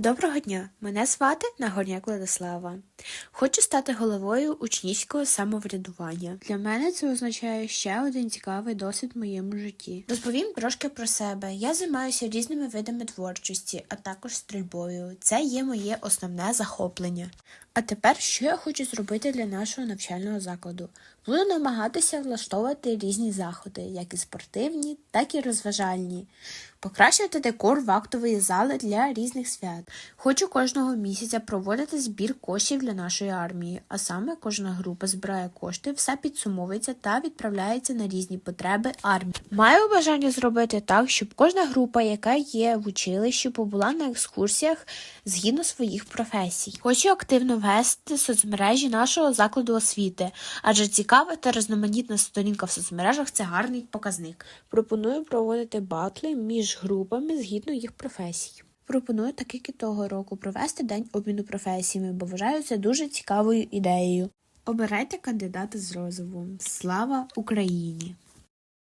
Доброго дня! Мене звати Нагорняк Владислава. Хочу стати головою учнівського самоврядування. Для мене це означає ще один цікавий досвід в моєму житті. Розповім трошки про себе. Я займаюся різними видами творчості, а також стрільбою. Це є моє основне захоплення. А тепер що я хочу зробити для нашого навчального закладу? Буду намагатися влаштовувати різні заходи, як і спортивні, так і розважальні. Покращувати декор в актової зали для різних свят. Хочу кожного місяця проводити збір коштів для нашої армії, а саме кожна група збирає кошти, все підсумовується та відправляється на різні потреби армії. Маю бажання зробити так, щоб кожна група, яка є в училищі, побула на екскурсіях згідно своїх професій. Хочу активно вести соцмережі нашого закладу освіти, адже цікава та різноманітна сторінка в соцмережах це гарний показник. Пропоную проводити батли між групами згідно їх професій. Пропоную так як і того року провести день обміну професіями, бо вважаю це дуже цікавою ідеєю. Обирайте кандидата з розовим. Слава Україні!